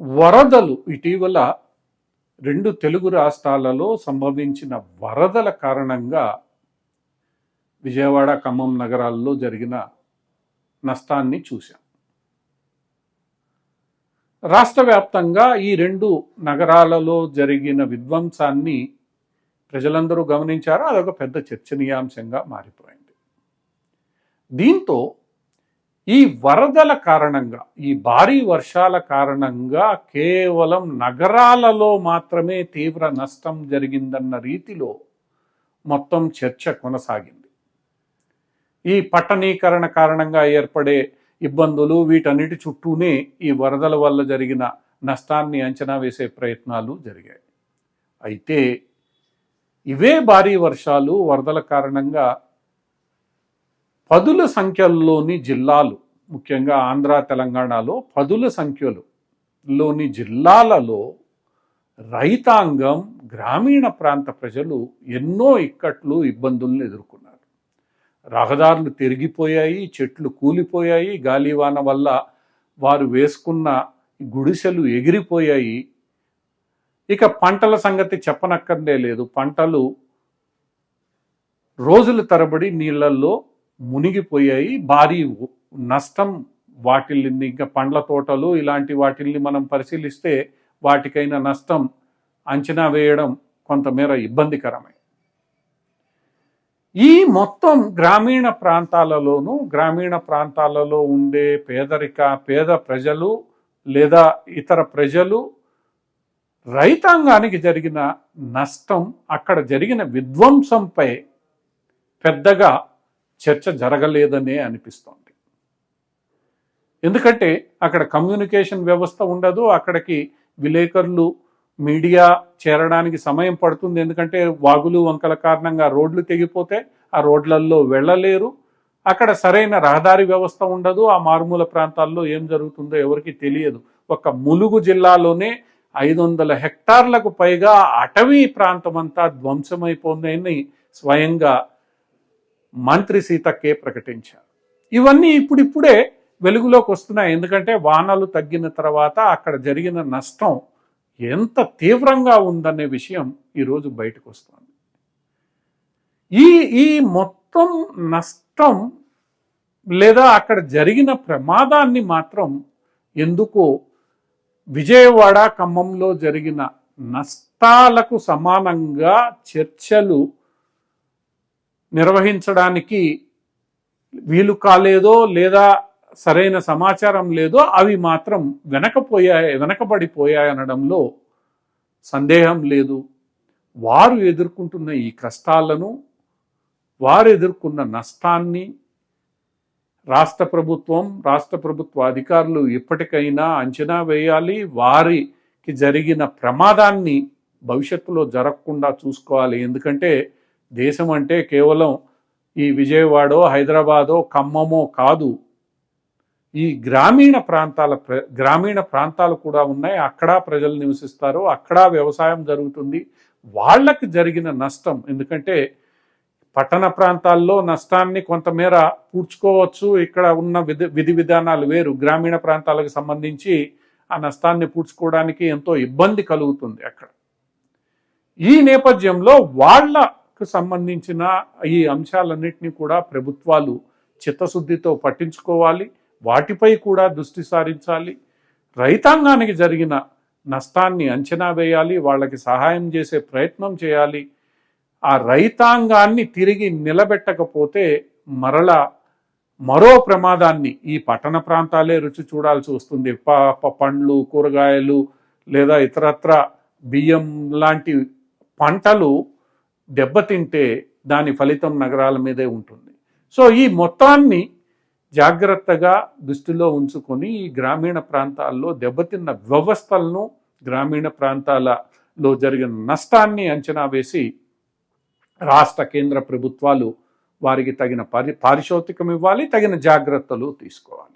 వరదలు ఇటీవల రెండు తెలుగు రాష్ట్రాలలో సంభవించిన వరదల కారణంగా విజయవాడ ఖమ్మం నగరాల్లో జరిగిన నష్టాన్ని చూశాం. రాష్ట్ర వ్యాప్తంగా ఈ రెండు నగరాలలో జరిగిన విధ్వంసాన్ని ప్రజలందరూ గమనించారు? అదొక పెద్ద చర్చనీయాంశంగా మారిపోయింది. దీంతో ఈ వరదల కారణంగా ఈ భారీ వర్షాల కారణంగా కేవలం నగరాలలో మాత్రమే తీవ్ర నష్టం జరిగిందన్న రీతిలో మొత్తం చర్చ కొనసాగింది. ఈ పట్టణీకరణ కారణంగా ఏర్పడే ఇబ్బందులు వీటన్నిటి చుట్టూనే ఈ వరదల వల్ల జరిగిన నష్టాన్ని అంచనా వేసే ప్రయత్నాలు జరిగాయి. అయితే ఇవే భారీ వర్షాలు వరదల కారణంగా పదుల సంఖ్యల్లోని జిల్లాలు ముఖ్యంగా ఆంధ్ర తెలంగాణలో పదుల సంఖ్యలోని జిల్లాలలో రైతాంగం గ్రామీణ ప్రాంత ప్రజలు ఎన్నో ఇక్కట్లు ఇబ్బందులను ఎదుర్కొన్నారు. రహదారులు తిరిగిపోయాయి చెట్లు కూలిపోయాయి గాలివాన వల్ల వారు వేసుకున్న గుడిసెలు ఎగిరిపోయాయి. ఇక పంటల సంగతి చెప్పనక్కర్లే లేదు. పంటలు రోజుల తరబడి నీళ్ళల్లో మునిగిపోయాయి. భారీ నష్టం వాటిల్లింది. ఇంకా పండ్ల తోటలు ఇలాంటి వాటిల్ని మనం పరిశీలిస్తే వాటికైన నష్టం అంచనా వేయడం కొంతమేర ఇబ్బందికరమే. ఈ మొత్తం గ్రామీణ ప్రాంతాలలోనూ గ్రామీణ ప్రాంతాలలో ఉండే పేదరిక పేద ప్రజలు లేదా ఇతర ప్రజలు రైతాంగానికి జరిగిన నష్టం అక్కడ జరిగిన విధ్వంసంపై పెద్దగా చర్చ జరగలేదనే అనిపిస్తోంది. ఎందుకంటే అక్కడ కమ్యూనికేషన్ వ్యవస్థ ఉండదు అక్కడికి విలేకరులు మీడియా చేరడానికి సమయం పడుతుంది. ఎందుకంటే వాగులు వంకల కారణంగా రోడ్లు తెగిపోతే ఆ రోడ్లల్లో వెళ్ళలేరు. అక్కడ సరైన రహదారి వ్యవస్థ ఉండదు. ఆ మారుమూల ప్రాంతాల్లో ఏం జరుగుతుందో ఎవరికి తెలియదు. ఒక ములుగు జిల్లాలోనే ఐదు వందల హెక్టార్లకు పైగా అటవీ ప్రాంతం అంతా ధ్వంసమైపోయిందని స్వయంగా మంత్రి సీతక్కే ప్రకటించారు. ఇవన్నీ ఇప్పుడిప్పుడే వెలుగులోకి వస్తున్నాయి. ఎందుకంటే వానలు తగ్గిన తర్వాత అక్కడ జరిగిన నష్టం ఎంత తీవ్రంగా ఉందనే విషయం ఈరోజు బయటకు వస్తుంది. ఈ ఈ మొత్తం నష్టం లేదా అక్కడ జరిగిన ప్రమాదాన్ని మాత్రం ఎందుకు విజయవాడ ఖమ్మంలో జరిగిన నష్టాలకు సమానంగా చర్చలు నిర్వహించడానికి వీలు కాలేదో లేదా సరైన సమాచారం లేదో అవి మాత్రం వెనకపోయాయి వెనకబడిపోయాయి అనడంలో సందేహం లేదు. వారు ఎదుర్కొంటున్న ఈ కష్టాలను వారు ఎదుర్కొన్న నష్టాన్ని రాష్ట్ర ప్రభుత్వం రాష్ట్ర ప్రభుత్వ అధికారులు ఇప్పటికైనా అంచనా వేయాలి. వారికి జరిగిన ప్రమాదాన్ని భవిష్యత్తులో జరగకుండా చూసుకోవాలి. ఎందుకంటే దేశం అంటే కేవలం ఈ విజయవాడో హైదరాబాదో ఖమ్మమో కాదు. ఈ గ్రామీణ ప్రాంతాల గ్రామీణ ప్రాంతాలు కూడా ఉన్నాయి. అక్కడ ప్రజలు నివసిస్తారు. అక్కడ వ్యవసాయం జరుగుతుంది. వాళ్ళకి జరిగిన నష్టం ఎందుకంటే పట్టణ ప్రాంతాల్లో నష్టాన్ని కొంతమేర పూడ్చుకోవచ్చు. ఇక్కడ ఉన్న విధి విధి విధానాలు వేరు. గ్రామీణ ప్రాంతాలకు సంబంధించి ఆ నష్టాన్ని పూడ్చుకోవడానికి ఎంతో ఇబ్బంది కలుగుతుంది అక్కడ. ఈ నేపథ్యంలో వాళ్ళకు సంబంధించిన ఈ అంశాలన్నింటినీ కూడా ప్రభుత్వాలు చిత్తశుద్ధితో పట్టించుకోవాలి. వాటిపై కూడా దృష్టి సారించాలి. రైతాంగానికి జరిగిన నష్టాన్ని అంచనా వేయాలి. వాళ్ళకి సహాయం చేసే ప్రయత్నం చేయాలి. ఆ రైతాంగాన్ని తిరిగి నిలబెట్టకపోతే మరల మరో ప్రమాదాన్ని ఈ పట్టణ ప్రాంతాలే రుచి చూడాల్సి వస్తుంది. పండ్లు కూరగాయలు లేదా ఇతరత్ర బియ్యం లాంటి పంటలు దెబ్బతింటే దాని ఫలితం నగరాల మీదే ఉంటుంది. సో ఈ మొత్తాన్ని జాగ్రత్తగా దృష్టిలో ఉంచుకొని ఈ గ్రామీణ ప్రాంతాల్లో దెబ్బతిన్న వ్యవస్థలను గ్రామీణ ప్రాంతాలలో జరిగిన నష్టాన్ని అంచనా వేసి రాష్ట్ర కేంద్ర ప్రభుత్వాలు వారికి తగిన పారి పారిశోతికం ఇవ్వాలి తగిన జాగ్రత్తలు తీసుకోవాలి.